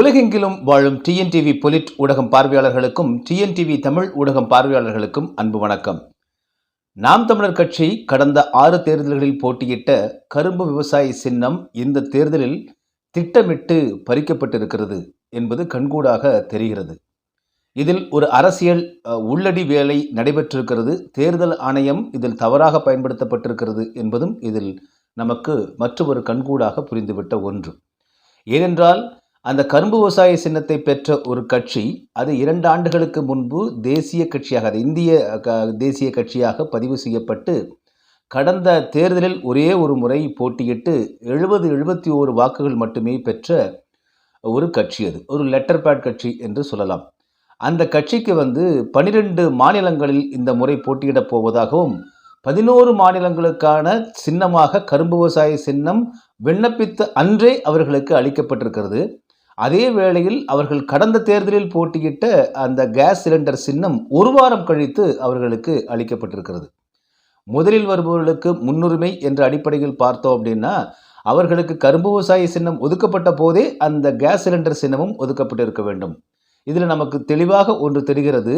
உலகெங்கிலும் வாழும் டிஎன்டிவி பொலிட் ஊடகம் பார்வையாளர்களுக்கும் டிஎன்டிவி தமிழ் ஊடகம் பார்வையாளர்களுக்கும் அன்பு வணக்கம். நாம் தமிழர் கட்சி கடந்த ஆறு தேர்தல்களில் போட்டியிட்ட கரும்பு விவசாயி சின்னம் இந்த தேர்தலில் திட்டமிட்டு பறிக்கப்பட்டிருக்கிறது என்பது கண்கூடாக தெரிகிறது. இதில் ஒரு அரசியல் உள்ளடி வேலை நடைபெற்றிருக்கிறது. தேர்தல் ஆணையம் இதில் தவறாக பயன்படுத்தப்பட்டிருக்கிறது என்பதும் இதில் நமக்கு மற்றொரு கண்கூடாக புரிந்துவிட்ட ஒன்று. ஏனென்றால் அந்த கரும்பு விவசாய சின்னத்தை பெற்ற ஒரு கட்சி அது இரண்டு ஆண்டுகளுக்கு முன்பு தேசிய கட்சியாக அது இந்திய க- தேசிய கட்சியாக பதிவு செய்யப்பட்டு கடந்த தேர்தலில் ஒரே ஒரு முறை போட்டியிட்டு எழுபது எழுபத்தி ஓரு வாக்குகள் மட்டுமே பெற்ற ஒரு கட்சி அது. ஒரு லெட்டர் பேட் கட்சி என்று சொல்லலாம். அந்த கட்சிக்கு வந்து பனிரெண்டு மாநிலங்களில் இந்த முறை போட்டியிடப் போவதாகவும் பதினோரு மாநிலங்களுக்கான சின்னமாக கரும்பு விவசாய சின்னம் விண்ணப்பித்த அன்றே அவர்களுக்கு அளிக்கப்பட்டிருக்கிறது. அதே வேளையில் அவர்கள் கடந்த தேர்தலில் போட்டியிட்ட அந்த கேஸ் சிலிண்டர் சின்னம் ஒரு வாரம் கழித்து அவர்களுக்கு அளிக்கப்பட்டிருக்கிறது. முதலில் வருபவர்களுக்கு முன்னுரிமை என்ற அடிப்படையில் பார்த்தோம் அப்படின்னா அவர்களுக்கு கரும்பு விவசாய சின்னம் ஒதுக்கப்பட்ட போதே அந்த கேஸ் சிலிண்டர் சின்னமும் ஒதுக்கப்பட்டிருக்க வேண்டும். இதில் நமக்கு தெளிவாக ஒன்று தெரிகிறது.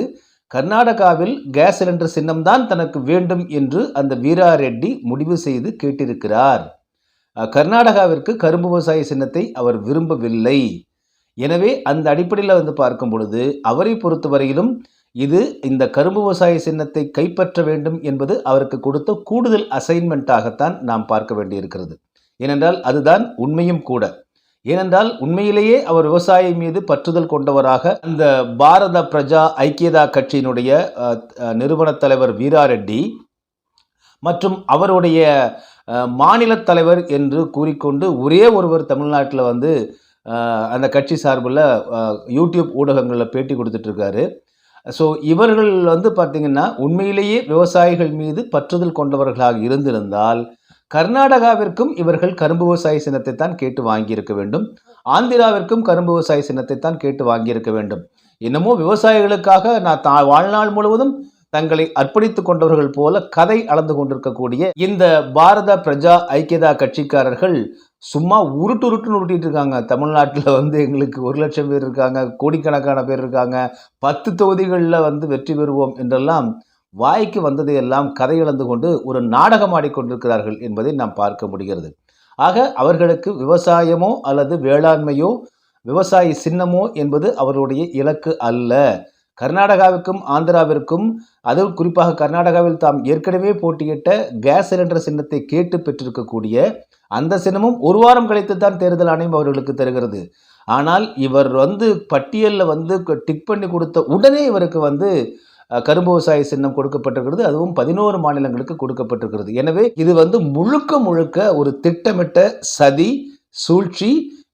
கர்நாடகாவில் கேஸ் சிலிண்டர் சின்னம்தான் தனக்கு வேண்டும் என்று அந்த வீரா ரெட்டி முடிவு செய்து கேட்டிருக்கிறார். கர்நாடகாவிற்கு கரும்பு விவசாய சின்னத்தை அவர் விரும்பவில்லை. எனவே அந்த அடிப்படையில் வந்து பார்க்கும் பொழுது அவரை பொறுத்தவரையிலும் இது இந்த கரும்பு விவசாய சின்னத்தை கைப்பற்ற வேண்டும் என்பது அவருக்கு கொடுத்த கூடுதல் அசைன்மெண்ட்டாகத்தான் நாம் பார்க்க வேண்டியிருக்கிறது. ஏனென்றால் அதுதான் உண்மையும் கூட. ஏனென்றால் உண்மையிலேயே அவர் விவசாயம் மீது பற்றுதல் கொண்டவராக அந்த பாரத பிரஜா ஐக்கியதா கட்சியினுடைய நிறுவனத் தலைவர் வீரா ரெட்டி மற்றும் அவருடைய மாநில தலைவர் என்று கூறிக்கொண்டு ஒரே ஒருவர் தமிழ்நாட்டில் வந்து அந்த கட்சி சார்பில் யூடியூப் ஊடகங்களில் பேட்டி கொடுத்துட்ருக்காரு. ஸோ இவர்கள் வந்து பார்த்திங்கன்னா உண்மையிலேயே விவசாயிகள் மீது பற்றுதல் கொண்டவர்களாக இருந்திருந்தால் கர்நாடகாவிற்கும் இவர்கள் கரும்பு விவசாய சின்னத்தை தான் கேட்டு வாங்கியிருக்க வேண்டும். ஆந்திராவிற்கும் கரும்பு விவசாய சின்னத்தை தான் கேட்டு வாங்கியிருக்க வேண்டும். இன்னமும் விவசாயிகளுக்காக நான் தா வாழ்நாள் முழுவதும் தங்களை அர்ப்பணித்துக் கொண்டவர்கள் போல கதை அளந்து கொண்டிருக்கக்கூடிய இந்த பாரத பிரஜா ஐக்கியதா கட்சிக்காரர்கள் சும்மா உருட்டு உருட்டுன்னு உருட்டிட்டு இருக்காங்க. தமிழ்நாட்டில் வந்து எங்களுக்கு ஒரு லட்சம் பேர் இருக்காங்க. கோடிக்கணக்கான பேர் இருக்காங்க. பத்து தொகுதிகளில் வந்து வெற்றி பெறுவோம் என்றெல்லாம் வாய்க்கு வந்ததையெல்லாம் கதை இழந்து கொண்டு ஒரு நாடகம் ஆடிக்கொண்டிருக்கிறார்கள் என்பதை நாம் பார்க்க முடிகிறது. ஆக அவர்களுக்கு விவசாயமோ அல்லது வேளாண்மையோ விவசாய சின்னமோ என்பது அவருடைய இலக்கு அல்ல. கர்நாடகாவுக்கும் ஆந்திராவிற்கும் அதுவும் குறிப்பாக கர்நாடகாவில் தாம் ஏற்கனவே போட்டியிட்ட கேஸ் சிலிண்டர் சின்னத்தை கேட்டு பெற்றிருக்கக்கூடிய அந்த சின்னமும் ஒரு வாரம் கழித்து தான் தேர்தல் ஆணையம் அவர்களுக்கு தருகிறது. ஆனால் இவர் வந்து பட்டியலில் வந்து டிக் பண்ணி கொடுத்த உடனே இவருக்கு வந்து கரும்பு விவசாய சின்னம் கொடுக்கப்பட்டிருக்கிறது. அதுவும் பதினோரு மாநிலங்களுக்கு கொடுக்கப்பட்டிருக்கிறது. எனவே இது வந்து முழுக்க முழுக்க ஒரு திட்டமிட்ட சதி சூழ்ச்சி.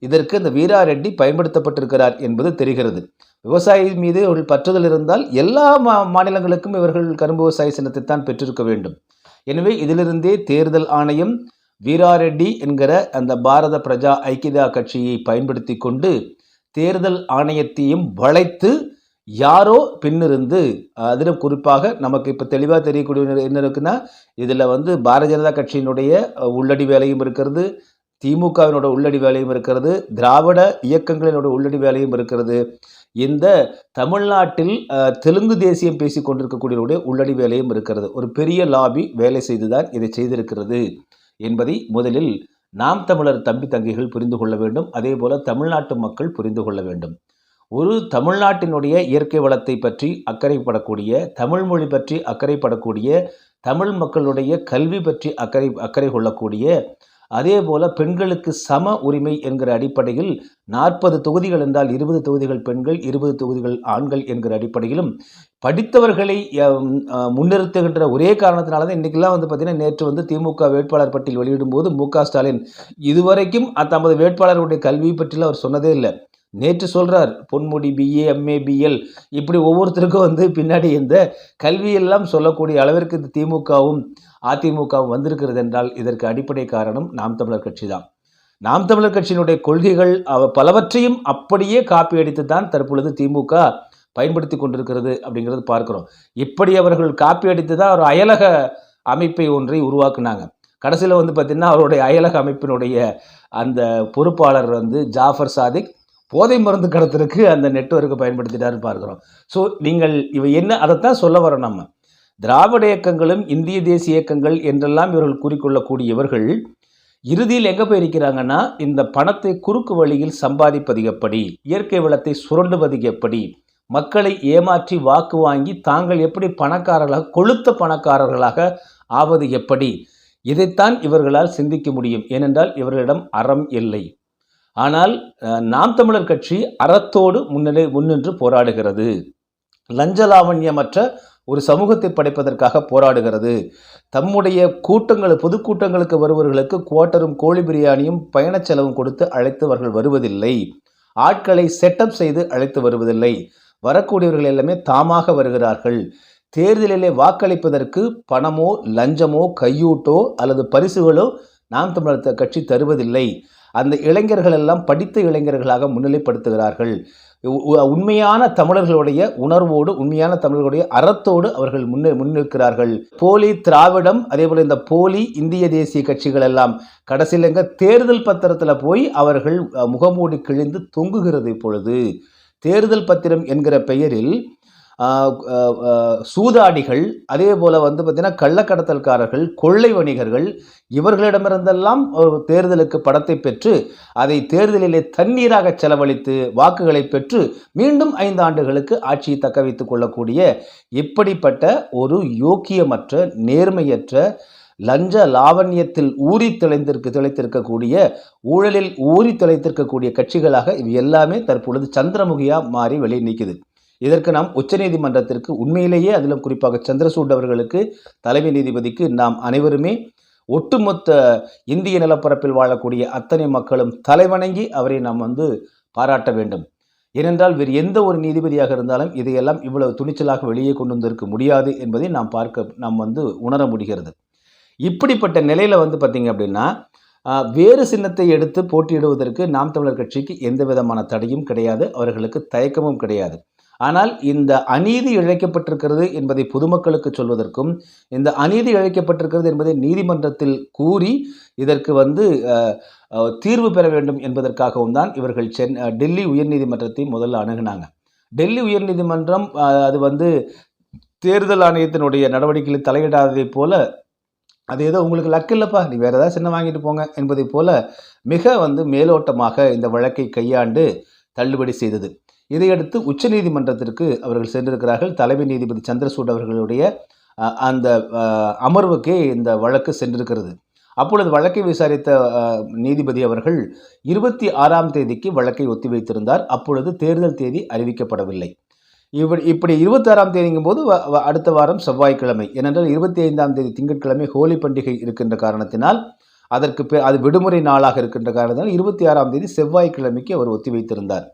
இதற்கு இந்த வீரா ரெட்டி பயன்படுத்தப்பட்டிருக்கிறார் என்பது தெரிகிறது. விவசாயி மீது அவர்கள் பற்றுதல் இருந்தால் எல்லா மா மாநிலங்களுக்கும் இவர்கள் கரும்பு விவசாய சின்னத்தை தான் பெற்றிருக்க வேண்டும். எனவே இதிலிருந்தே தேர்தல் ஆணையம் வீராரெட்டி என்கிற அந்த பாரத பிரஜா ஐக்கியதா கட்சியை பயன்படுத்தி கொண்டு தேர்தல் ஆணையத்தையும் வளைத்து யாரோ பின்னிருந்து அதிலும் குறிப்பாக நமக்கு இப்போ தெளிவாக தெரியக்கூடிய என்ன இருக்குன்னா இதில் வந்து பாரதிய ஜனதா கட்சியினுடைய உள்ளடி வேலையும் இருக்கிறது திமுகவினோட உள்ளடி வேலையும் இருக்கிறது திராவிட இயக்கங்களினோட உள்ளடி வேலையும் இருக்கிறது. இந்த தமிழ்நாட்டில் தெலுங்கு தேசியம் பேசி கொண்டிருக்கக்கூடியவருடைய உள்ளடி வேலையும் இருக்கிறது. ஒரு பெரிய லாபி வேலை செய்துதான் இதை செய்திருக்கிறது என்பதை முதலில் நாம் தமிழர் தம்பி தங்கைகள் புரிந்து கொள்ள வேண்டும். அதே போல தமிழ்நாட்டு மக்கள் புரிந்து கொள்ள வேண்டும். ஒரு தமிழ்நாட்டினுடைய இயற்கை வளத்தை பற்றி அக்கறைப்படக்கூடிய தமிழ் மொழி பற்றி அக்கறைப்படக்கூடிய தமிழ் மக்களுடைய கல்வி பற்றி அக்கறை அக்கறை கொள்ளக்கூடிய அதே போல பெண்களுக்கு சம உரிமை என்கிற அடிப்படையில் நாற்பது தொகுதிகள் என்றால் இருபது தொகுதிகள் பெண்கள் இருபது தொகுதிகள் ஆண்கள் என்கிற அடிப்படையிலும் படித்தவர்களை முன்னிறுத்துகின்ற ஒரே காரணத்தினால தான் இன்றைக்கெல்லாம் வந்து பார்த்திங்கன்னா நேற்று வந்து திமுக வேட்பாளர் பட்டியல் வெளியிடும் போது மு க ஸ்டாலின் இதுவரைக்கும் தமது வேட்பாளருடைய கல்வி பற்றியில் அவர் சொன்னதே இல்லை. நேற்று சொல்கிறார் பொன்முடி பிஏ எம்ஏ பிஎல் இப்படி ஒவ்வொருத்தருக்கும் வந்து பின்னாடி இந்த கல்வியெல்லாம் சொல்லக்கூடிய அளவிற்கு இந்த திமுகவும் அதிமுகவும் வந்திருக்கிறது என்றால் இதற்கு அடிப்படை காரணம் நாம் தமிழர் கட்சி தான். நாம் தமிழர் கட்சியினுடைய கொள்கைகள் அவ பலவற்றையும் அப்படியே காப்பி அடித்து தான் தற்பொழுது திமுக பயன்படுத்தி கொண்டிருக்கிறது அப்படிங்கிறது பார்க்குறோம். இப்படி அவர்கள் காப்பி அடித்து தான் ஒரு அயலக அமைப்பை ஒன்றை உருவாக்குனாங்க. கடைசியில் வந்து பார்த்திங்கன்னா அவருடைய அயலக அமைப்பினுடைய அந்த பொறுப்பாளர் வந்து ஜாஃபர் சாதிக் போதை மருந்து கடத்தலுக்கு அந்த நெட்வொர்க்கை பயன்படுத்திட்டாருன்னு பார்க்குறோம். ஸோ நீங்கள் இவை என்ன அதைத்தான் சொல்ல வரோம் நம்ம. திராவிட இயக்கங்களும் இந்திய தேசிய இயக்கங்கள் என்றெல்லாம் இவர்கள் கூறிக்கொள்ளக்கூடிய இவர்கள் இறுதியில் எங்கே போயிருக்கிறாங்கன்னா இந்த பணத்தை குறுக்கு வழியில் சம்பாதிப்பது எப்படி? இயற்கை வளத்தை சுரண்டுவது எப்படி? மக்களை ஏமாற்றி வாக்கு வாங்கி தாங்கள் எப்படி பணக்காரர்களாக கொளுத்த பணக்காரர்களாக ஆவது எப்படி? இதைத்தான் இவர்களால் சிந்திக்க முடியும். ஏனென்றால் இவர்களிடம் அறம் இல்லை. ஆனால் நாம் தமிழர் கட்சி அறத்தோடு முன்னிலை முன்னின்று போராடுகிறது. லஞ்சலாவண்யமற்ற ஒரு சமூகத்தை படைப்பதற்காக போராடுகிறது. தம்முடைய கூட்டங்கள் பொதுக்கூட்டங்களுக்கு வருபவர்களுக்கு குவாட்டரும் கோழி பிரியாணியும் பயணச் செலவும் கொடுத்து அழைத்து அவர்கள் வருவதில்லை. ஆட்களை செட்டப் செய்து அழைத்து வருவதில்லை. வரக்கூடியவர்கள் எல்லாமே தாமாக வருகிறார்கள். தேர்தலிலே வாக்களிப்பதற்கு பணமோ லஞ்சமோ கையூட்டோ அல்லது பரிசுகளோ நாம் தமிழர் கட்சி தருவதில்லை. அந்த இளைஞர்கள் எல்லாம் படித்த இளைஞர்களாக முன்னிலைப்படுத்துகிறார்கள். உண்மையான தமிழர்களுடைய உணர்வோடு உண்மையான தமிழர்களுடைய அறத்தோடு அவர்கள் முன்னே முன்னிற்கிறார்கள். போலி திராவிடம் அதே போல இந்த போலி இந்திய தேசிய கட்சிகள் எல்லாம் கடைசியில் எங்க தேர்தல் பத்திரத்தில் போய் அவர்கள் முகமூடி கிழிந்து தொங்குகிறது இப்பொழுது. தேர்தல் பத்திரம் என்கிற பெயரில் சூதாடிகள் அதே போல் வந்து பார்த்திங்கன்னா கள்ளக்கடத்தல்காரர்கள் கொள்ளை வணிகர்கள் இவர்களிடமிருந்தெல்லாம் ஒரு தேர்தலுக்கு படத்தை பெற்று அதை தேர்தலிலே தண்ணீராக செலவழித்து வாக்குகளை பெற்று மீண்டும் ஐந்து ஆண்டுகளுக்கு ஆட்சியை தக்க வைத்துக் கொள்ளக்கூடிய இப்படிப்பட்ட ஒரு யோக்கியமற்ற நேர்மையற்ற லஞ்ச லாவண்யத்தில் ஊறி திளைந்திருக்கு திளைத்திருக்கக்கூடிய ஊழலில் ஊறி திளைத்திருக்கக்கூடிய கட்சிகளாக இவை எல்லாமே தற்பொழுது சந்திரமுகியா மாறி வெளியே நிற்குது இதற்கு நாம் உச்சநீதிமன்றத்திற்கு உண்மையிலேயே அதிலும் குறிப்பாக சந்திரசூட் அவர்களுக்கு தலைமை நீதிபதிக்கு நாம் அனைவருமே ஒட்டுமொத்த இந்திய நிலப்பரப்பில் வாழக்கூடிய அத்தனை மக்களும் தலைவணங்கி அவரை நாம் வந்து பாராட்ட வேண்டும். ஏனென்றால் வேறு எந்த ஒரு நீதிபதியாக இருந்தாலும் இதையெல்லாம் இவ்வளவு துணிச்சலாக வெளியே கொண்டு வந்திருக்க முடியாது என்பதை நாம் பார்க்க நாம் வந்து உணர முடிகிறது. இப்படிப்பட்ட நிலையில் வந்து பார்த்தீங்க அப்படின்னா வேறு சின்னத்தை எடுத்து போட்டியிடுவதற்கு நாம் தமிழர் கட்சிக்கு எந்த விதமான தடையும் கிடையாது. அவர்களுக்கு தயக்கமும் கிடையாது. ஆனால் இந்த அநீதி இழைக்கப்பட்டிருக்கிறது என்பதை பொதுமக்களுக்கு சொல்வதற்கும் இந்த அநீதி இழைக்கப்பட்டிருக்கிறது என்பதை நீதிமன்றத்தில் கூறி இதற்கு வந்து தீர்வு பெற வேண்டும் என்பதற்காகவும் தான் இவர்கள் சென் டெல்லி உயர்நீதிமன்றத்தை முதல்ல அணுகினாங்க. டெல்லி உயர்நீதிமன்றம் அது வந்து தேர்தல் ஆணையத்தினுடைய நடவடிக்கைகளில் தலையிடாததைப் போல அது ஏதோ உங்களுக்கு லக் இல்லைப்பா நீ வேறு ஏதாவது சின்ன வாங்கிட்டு போங்க என்பதை போல மிக வந்து மேலோட்டமாக இந்த வழக்கை கையாண்டு தள்ளுபடி செய்தது. இதையடுத்து உச்சநீதிமன்றத்திற்கு அவர்கள் சென்றிருக்கிறார்கள். தலைமை நீதிபதி சந்திரசூட் அவர்களுடைய அந்த அமர்வுக்கே இந்த வழக்கு சென்றிருக்கிறது. அப்பொழுது வழக்கை விசாரித்த நீதிபதி அவர்கள் இருபத்தி ஆறாம் தேதிக்கு வழக்கை ஒத்திவைத்திருந்தார். அப்பொழுது தேர்தல் தேதி அறிவிக்கப்படவில்லை. இப்படி இப்படி இருபத்தாறாம் தேதிங்கும் போது வ- அடுத்த வாரம் செவ்வாய்க்கிழமை. ஏனென்றால் இருபத்தி ஐந்தாம் தேதி திங்கட்கிழமை ஹோலி பண்டிகை இருக்கின்ற காரணத்தினால் அதற்கு பே அது விடுமுறை நாளாக இருக்கின்ற காரணத்தினால் இருபத்தி ஆறாம் தேதி செவ்வாய்க்கிழமைக்கு அவர் ஒத்திவைத்திருந்தார்.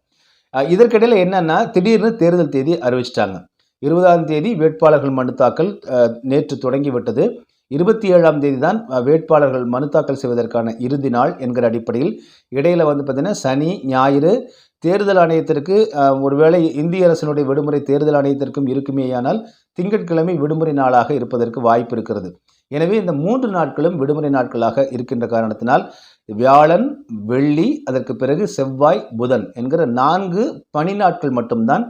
இதற்கிடையில் என்னன்னா திடீர்னு தேர்தல் தேதி அறிவிச்சிட்டாங்க. இருபதாம் தேதி வேட்பாளர்கள் மனு தாக்கல் நேற்று தொடங்கிவிட்டது இருபத்தி ஏழாம் தேதி தான் வேட்பாளர்கள் மனு தாக்கல் செய்வதற்கான இறுதி நாள் என்கிற அடிப்படையில் இடையில வந்து பார்த்தீங்கன்னா சனி ஞாயிறு தேர்தல் ஆணையத்திற்கு ஒருவேளை இந்திய அரசினுடைய விடுமுறை தேர்தல் ஆணையத்திற்கும் இருக்குமேயானால் திங்கட்கிழமை விடுமுறை நாளாக இருப்பதற்கு வாய்ப்பு இருக்கிறது. எனவே இந்த மூன்று நாட்களும் விடுமுறை நாட்களாக இருக்கின்ற காரணத்தினால் வியாழன் வெள்ளி அதற்கு பிறகு செவ்வாய் புதன் என்கிற நான்கு பணி நாட்கள் மட்டும்தான்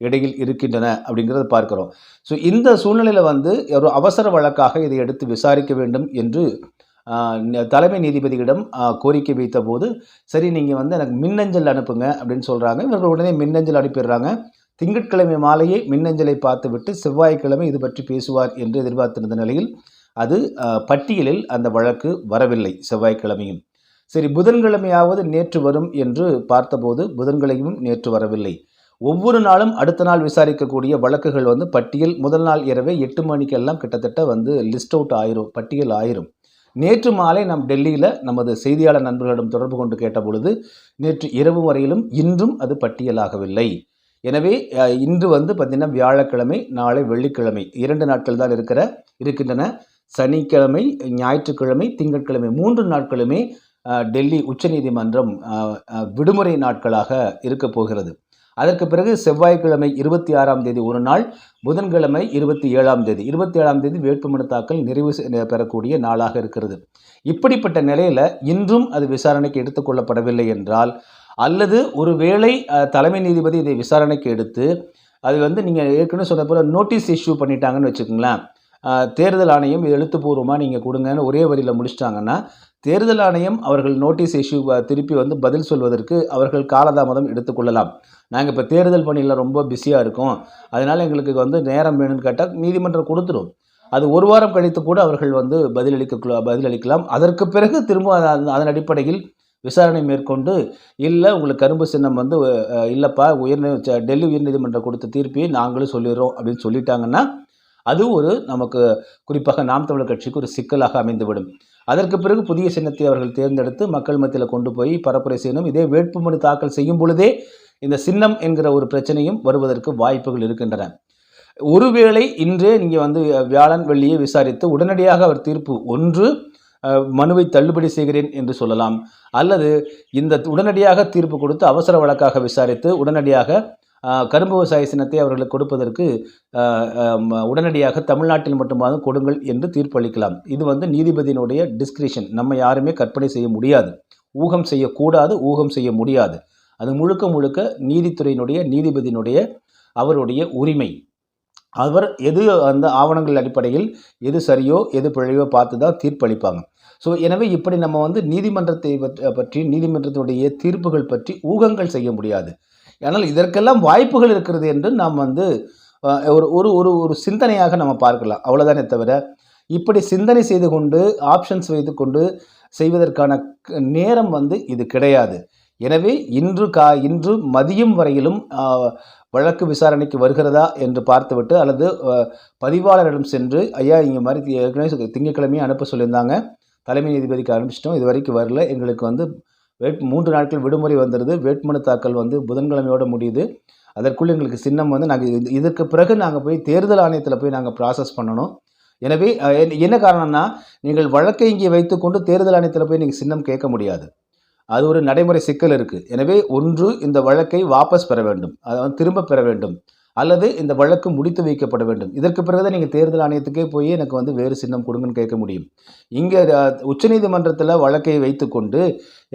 இடையில் இருக்கின்றன அப்படிங்கிறத பார்க்கிறோம். ஸோ இந்த சூழ்நிலையில் வந்து ஒரு அவசர வழக்காக இதை எடுத்து விசாரிக்க வேண்டும் என்று தலைமை நீதிபதியிடம் கோரிக்கை வைத்த போது சரி நீங்கள் வந்து எனக்கு மின்னஞ்சல் அனுப்புங்க அப்படின்னு சொல்கிறாங்க இவர்கள் உடனே மின்னஞ்சல் அனுப்பிடுறாங்க. திங்கட்கிழமை மாலையே மின்னஞ்சலை பார்த்துவிட்டு செவ்வாய்க்கிழமை இது பற்றி பேசுவார் என்று எதிர்பார்த்திருந்த நிலையில் அது பட்டியலில் அந்த வழக்கு வரவில்லை செவ்வாய்க்கிழமையும். சரி புதன்கிழமையாவது நேற்று வரும் என்று பார்த்தபோது புதன்கிழமையும் நேற்று வரவில்லை. ஒவ்வொரு நாளும் அடுத்த நாள் விசாரிக்கக்கூடிய வழக்குகள் வந்து பட்டியல் முதல் நாள் இரவே எட்டு மணிக்கெல்லாம் கிட்டத்தட்ட வந்து லிஸ்ட் அவுட் ஆயிரும் பட்டியல் ஆயிரும். நேற்று மாலை நம் டெல்லியில் நமது செய்தியாளர் நண்பர்களிடம் தொடர்பு கொண்டு கேட்ட பொழுது நேற்று இரவு வரையிலும் இன்றும் அது பட்டியலாகவில்லை. எனவே இன்று வந்து பார்த்திங்கன்னா வியாழக்கிழமை நாளை வெள்ளிக்கிழமை இரண்டு நாட்கள் தான் இருக்கிற இருக்கின்றன. சனிக்கிழமை ஞாயிற்றுக்கிழமை திங்கட்கிழமை மூன்று நாட்களுமே டெல்லி உச்சநீதிமன்றம் விடுமுறை நாட்களாக இருக்கப் போகிறது. அதற்கு பிறகு செவ்வாய்க்கிழமை இருபத்தி ஆறாம் தேதி ஒரு நாள் புதன்கிழமை இருபத்தி ஏழாம் தேதி. இருபத்தி ஏழாம் தேதி வேட்புமனு தாக்கல் நிறைவு பெறக்கூடிய நாளாக இருக்கிறது. இப்படிப்பட்ட நிலையில் இன்றும் அது விசாரணைக்கு எடுத்துக்கொள்ளப்படவில்லை என்றால் அல்லது ஒரு வேளை தலைமை நீதிபதி இதை விசாரணைக்கு எடுத்து அது வந்து நீங்கள் ஏற்கனவே சொன்ன போல நோட்டீஸ் இஷ்யூ பண்ணிட்டாங்கன்னு வச்சுக்கோங்களேன் தேர்தல் ஆணையம் இது எழுத்துப்பூர்வமாக நீங்கள் கொடுங்கன்னு ஒரே வரியில் முடிச்சிட்டாங்கன்னா தேர்தல் ஆணையம் அவர்கள் நோட்டீஸ் இஷ்யூ திருப்பி வந்து பதில் சொல்வதற்கு அவர்கள் காலதாமதம் எடுத்துக்கொள்ளலாம் நாங்கள் இப்போ தேர்தல் பணியில் ரொம்ப பிஸியாக இருக்கோம். அதனால் எங்களுக்கு வந்து நேரம் வேணும்னு கேட்டால் நீதிமன்றம் கொடுத்துரும். அது ஒரு வாரம் கழித்து கூட அவர்கள் வந்து பதிலளிக்க பதிலளிக்கலாம். அதற்கு பிறகு திரும்ப அதன் அதன் அடிப்படையில் விசாரணை மேற்கொண்டு இல்லை உங்களுக்கு கரும்பு சின்னம் வந்து இல்லைப்பா உயர்நீ ச- டெல்லி உயர்நீதிமன்றம் கொடுத்த தீர்ப்பையை நாங்களும் சொல்லிடுறோம் அப்படின்னு சொல்லிட்டாங்கன்னா அது ஒரு நமக்கு குறிப்பாக நாம் தமிழர் கட்சிக்கு ஒரு சிக்கலாக அமைந்துவிடும். அதற்கு பிறகு புதிய சின்னத்தை அவர்கள் தேர்ந்தெடுத்து மக்கள் மத்தியில் கொண்டு போய் பரப்புரை செய்யணும். இதே வேட்புமனு தாக்கல் செய்யும் பொழுதே இந்த சின்னம் என்கிற ஒரு பிரச்சனையும் வருவதற்கு வாய்ப்புகள் இருக்கின்றன. ஒருவேளை இன்றே நீங்கள் வந்து வியாழன் வெள்ளியை விசாரித்து உடனடியாக அவர் தீர்ப்பு ஒன்று மனுவை தள்ளுபடி செய்கிறேன் என்று சொல்லலாம். அல்லது இந்த உடனடியாக தீர்ப்பு கொடுத்து அவசர வழக்காக விசாரித்து உடனடியாக கரும்பு விவசாய சின்னத்தை அவர்களுக்கு கொடுப்பதற்கு உடனடியாக தமிழ்நாட்டில் மட்டுமாவது கொடுங்கள் என்று தீர்ப்பு அளிக்கலாம் இது வந்து நீதிபதியினுடைய டிஸ்கிரிஷன் நம்ம யாருமே கற்பனை செய்ய முடியாது. ஊகம் செய்யக்கூடாது ஊகம் செய்ய முடியாது. அது முழுக்க முழுக்க நீதித்துறையினுடைய நீதிபதியினுடைய அவருடைய உரிமை. அவர் எது அந்த ஆவணங்கள் அடிப்படையில் எது சரியோ எது பிழையோ பார்த்து தான் தீர்ப்பளிப்பாங்க. ஸோ எனவே இப்படி நம்ம வந்து நீதிமன்றத்தை பற்றி- பற்றி நீதிமன்றத்தினுடைய தீர்ப்புகள் பற்றி ஊகங்கள் செய்ய முடியாது. ஆனால் இதற்கெல்லாம் வாய்ப்புகள் இருக்கிறது என்று நாம் வந்து ஒரு ஒரு ஒரு ஒரு சிந்தனையாக நம்ம பார்க்கலாம். அவ்வளோதானே தவிர இப்படி சிந்தனை செய்து கொண்டு ஆப்ஷன்ஸ் வைத்து கொண்டு செய்வதற்கான நேரம் வந்து இது கிடையாது. எனவே இன்று கா இன்று மதியம் வரையிலும் வழக்கு விசாரணைக்கு வருகிறதா என்று பார்த்துவிட்டு அல்லது பதிவாளரிடம் சென்று ஐயா இங்கே மாதிரி ஏற்கனவே சொ- அனுப்ப சொல்லியிருந்தாங்க. தலைமை நீதிபதிக்கு அனுப்பிச்சிட்டோம். இது வரைக்கும் வரல. எங்களுக்கு வந்து வேட் மூன்று நாட்கள் விடுமுறை வந்துடுது வேட்புமனு தாக்கல் வந்து புதன்கிழமையோட முடியுது. அதற்குள் எங்களுக்கு சின்னம் வந்து நாங்கள் இதற்கு பிறகு நாங்கள் போய் தேர்தல் ஆணையத்தில் போய் நாங்கள் ப்ராசஸ் பண்ணணும். எனவே என்ன- காரணம்னா நீங்கள் வழக்கை இங்கே வைத்துக்கொண்டு தேர்தல் ஆணையத்தில் போய் நீங்கள் சின்னம் கேட்க முடியாது. அது ஒரு நடைமுறை சிக்கல் இருக்குது எனவே ஒன்று இந்த வழக்கை வாபஸ் பெற வேண்டும். அதை வந்து திரும்ப பெற வேண்டும். அல்லது இந்த வழக்கு முடித்து வைக்கப்பட வேண்டும். இதற்கு பிறகுதான் நீங்கள் தேர்தல் ஆணையத்துக்கே போய் எனக்கு வந்து வேறு சின்னம் கொடுங்கன்னு கேட்க முடியும். இங்கே உச்சநீதிமன்றத்தில் வழக்கை வைத்துக்கொண்டு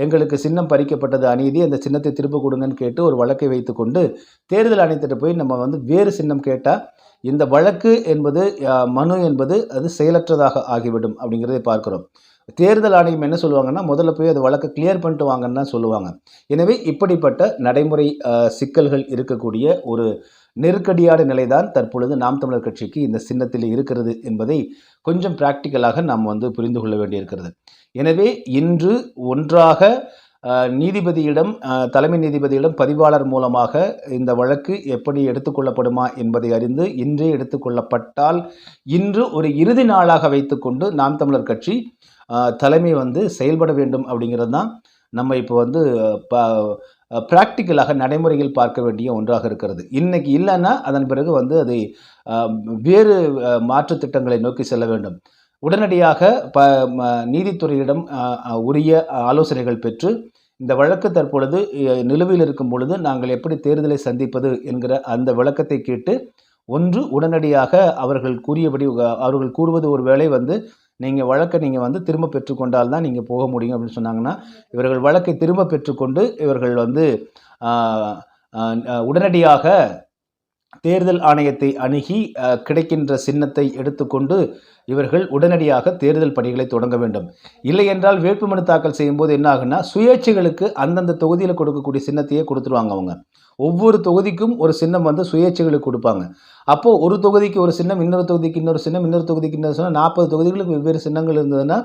எங்களுக்கு சின்னம் பறிக்கப்பட்டது அநீதி அந்த சின்னத்தை திரும்ப கொடுங்கன்னு கேட்டு ஒரு வழக்கை வைத்துக்கொண்டு தேர்தல் ஆணையத்திட்ட போய் நம்ம வந்து வேறு சின்னம் கேட்டால் இந்த வழக்கு என்பது மனு என்பது அது செயலற்றதாக ஆகிவிடும் அப்படிங்கிறதை பார்க்கிறோம். தேர்தல் ஆணையம் என்ன சொல்லுவாங்கன்னா முதல்ல போய் அது வழக்கை கிளியர் பண்ணிட்டு வாங்கன்னு தான் சொல்லுவாங்க. எனவே இப்படிப்பட்ட நடைமுறை சிக்கல்கள் இருக்கக்கூடிய ஒரு நெருக்கடியான நிலைதான் தற்பொழுது நாம் தமிழர் கட்சிக்கு இந்த சின்னத்தில் இருக்கிறது என்பதை கொஞ்சம் பிராக்டிக்கலாக நாம் வந்து புரிந்து கொள்ள வேண்டியிருக்கிறது. எனவே இன்று ஒன்றாக நீதிபதியிடம் தலைமை நீதிபதியிடம் பதிவாளர் மூலமாக இந்த வழக்கு எப்படி எடுத்துக்கொள்ளப்படுமா என்பதை அறிந்து இன்றே எடுத்துக்கொள்ளப்பட்டால் இன்று ஒரு இறுதி நாளாக வைத்துக்கொண்டு நாம் தமிழர் கட்சி தலைமை வந்து செயல்பட வேண்டும் அப்படிங்கிறது தான் நம்ம இப்போ வந்து ப்ராக்டிக்கலாக நடைமுறையில் பார்க்க வேண்டிய ஒன்றாக இருக்கிறது. இன்னைக்கு இல்லைன்னா அதன் பிறகு வந்து அதை வேறு மாற்று மாற்றுத் திட்டங்களை நோக்கி செல்ல வேண்டும். உடனடியாக ப நீதித்துறையிடம் உரிய ஆலோசனைகள் பெற்று இந்த வழக்கு தற்பொழுது நிலுவையில் இருக்கும் பொழுது நாங்கள் எப்படி தேர்தலை சந்திப்பது என்கிற அந்த விளக்கத்தை கேட்டு ஒன்று உடனடியாக அவர்கள் கூறியபடி அவர்கள் கூறுவது ஒரு வேளை வந்து நீங்கள் வழக்கை நீங்கள் வந்து திரும்ப பெற்றுக்கொண்டால் தான் நீங்கள் போக முடியும் அப்படின்னு சொன்னாங்கன்னா இவர்கள் வழக்கை திரும்ப பெற்றுக்கொண்டு இவர்கள் வந்து உடனடியாக தேர்தல் ஆணையத்தை அணுகி கிடைக்கின்ற சின்னத்தை எடுத்துக்கொண்டு இவர்கள் உடனடியாக தேர்தல் பணிகளை தொடங்க வேண்டும். இல்லை என்றால் வேட்புமனு தாக்கல் செய்யும்போது என்ன ஆகுன்னா சுயேட்சைகளுக்கு அந்தந்த தொகுதியில் கொடுக்கக்கூடிய சின்னத்தையே கொடுத்துருவாங்க அவங்க. ஒவ்வொரு தொகுதிக்கும் ஒரு சின்னம் வந்து சுயேட்சைகளுக்கு கொடுப்பாங்க. அப்போது ஒரு தொகுதிக்கு ஒரு சின்னம் இன்னொரு தொகுதிக்கு இன்னொரு சின்னம் இன்னொரு தொகுதிக்கு இன்னொரு சின்னம் நாற்பது தொகுதிகளுக்கு வெவ்வேறு சின்னங்கள் இருந்ததுன்னா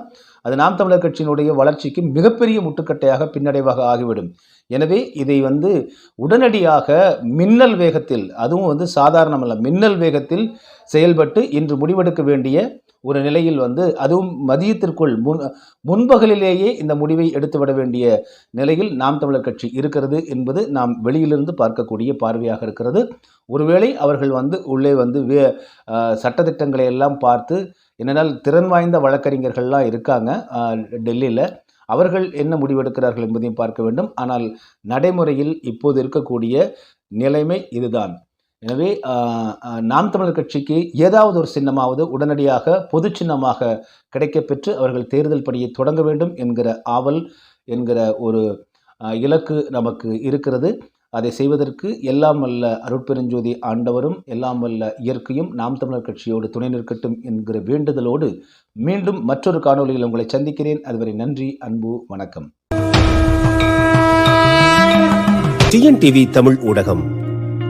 அது நாம் தமிழர் கட்சியினுடைய வளர்ச்சிக்கு மிகப்பெரிய முட்டுக்கட்டையாக பின்னடைவாக ஆகிவிடும். எனவே இதை வந்து உடனடியாக மின்னல் வேகத்தில் அதுவும் வந்து சாதாரணமல்ல மின்னல் வேகத்தில் செயல்பட்டு இன்று முடிவெடுக்க வேண்டிய ஒரு நிலையில் வந்து அதுவும் மதியத்திற்குள் முன் முன்பகலிலேயே இந்த முடிவை எடுத்துவிட வேண்டிய நிலையில் நாம் தமிழர் கட்சி இருக்கிறது என்பது நாம் வெளியிலிருந்து பார்க்கக்கூடிய பார்வையாக இருக்கிறது. ஒருவேளை அவர்கள் வந்து உள்ளே வந்து வே சட்டத்திட்டங்களை எல்லாம் பார்த்து என்னென்னால் திறன் வாய்ந்த வழக்கறிஞர்கள்லாம் இருக்காங்க டெல்லியில். அவர்கள் என்ன முடிவெடுக்கிறார்கள் என்பதையும் பார்க்க வேண்டும். ஆனால் நடைமுறையில் இப்போது இருக்கக்கூடிய நிலைமை இதுதான். எனவே நாம் தமிழர் கட்சிக்கு ஏதாவது ஒரு சின்னமாவது உடனடியாக பொது சின்னமாக கிடைக்கப்பெற்று அவர்கள் தேர்தல் பணியை தொடங்க வேண்டும் என்கிற ஆவல் என்கிற ஒரு இலக்கு நமக்கு இருக்கிறது. அதை செய்வதற்கு எல்லாம் வல்ல அருட்பெருஞ்சோதி ஆண்டவரும் எல்லாம் வல்ல இயற்கையும் நாம் தமிழர் கட்சியோடு துணை நிற்கட்டும் என்கிற வேண்டுதலோடு மீண்டும் மற்றொரு காணொளியில் உங்களை சந்திக்கிறேன். அதுவரை நன்றி அன்பு வணக்கம். டிஎன்டிவி தமிழ் ஊடகம்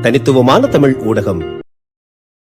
தனித்துவமான தமிழ் ஊடகம்.